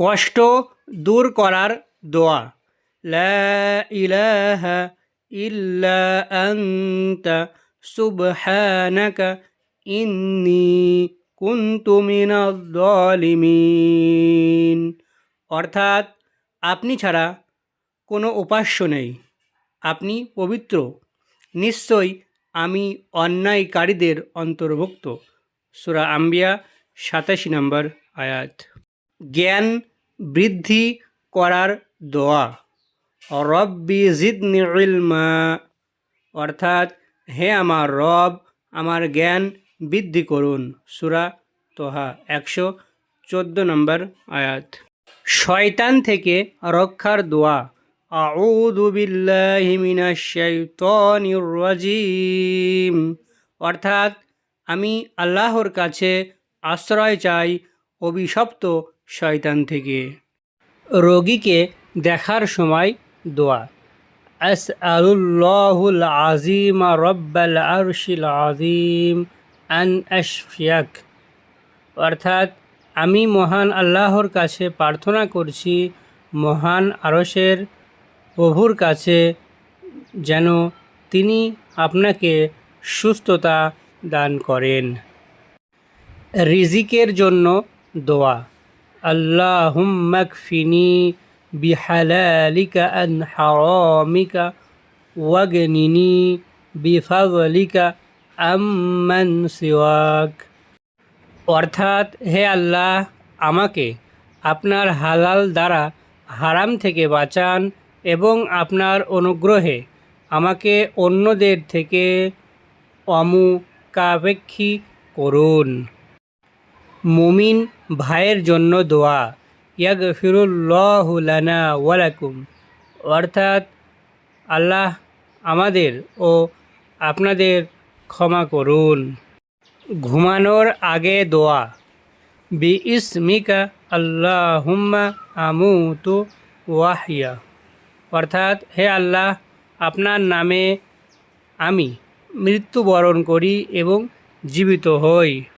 কষ্ট দূর করার দোয়া। লা ইলাহা ইল্লা আনতা সুবহানাকা ইন্নি কুনতু মিনাজ জালিমিন অর্থাৎ আপনি ছাড়া কোনো উপাস্য নেই। আপনি পবিত্র। নিশ্চয়ই আমি অন্যায়কারীদের অন্তর্ভুক্ত। সুরা আম্বিয়া সাতাশি নম্বর আয়াত। জ্ঞান বৃদ্ধি করার দোয়া। রব্বি জিদনি ইলমা। অর্থাৎ, হে আমার রব, আমার জ্ঞান বৃদ্ধি করুন। সুরা তোহা, একশো চোদ্দ নম্বর আয়াত। শয়তান থেকে রক্ষার দোয়া। আউযু অর্থাৎ, আমি আল্লাহর কাছে আশ্রয় চাই অভিশপ্ত শয়তান থেকে। রোগীকে দেখার সময় দোয়া। আসআলুল্লাহুল আজিম রব্বাল আরশিল আজিম আন আশফিয়াক। অর্থাৎ, আমি মহান আল্লাহর কাছে প্রার্থনা করছি, মহান আরশের প্রভুর কাছে যেন তিনি আপনাকে সুস্থতা দান করেন। রিজিকের জন্য দোয়া। আল্লাহ আল্লাহুম্মাকফিনি বিহালালিকা আন হারামিকা ওয়াগনিনি বিফাজলিকা আম্মান সিওয়াক। অর্থাৎ হে আল্লাহ, আমাকে আপনার হালাল দ্বারা হারাম থেকে বাঁচান এবং আপনার অনুগ্রহে আমাকে অন্যদের থেকে অমুকাপেক্ষী করুন। মুমিন ভাইয়ের জন্য দোয়া। ইয়াগ ফিরুল্লাহ লানা ওয়ালাকুম অর্থাৎ আল্লাহ আমাদের ও আপনাদের ক্ষমা করুন। ঘুমানোর আগে দোয়া। বি ইসমিকা আল্লাহ হুম্মা আমু তু ওয়াহিয়া। অর্থাৎ হে আল্লাহ, আপনার নামে আমি মৃত্যুবরণ করি এবং জীবিত হই।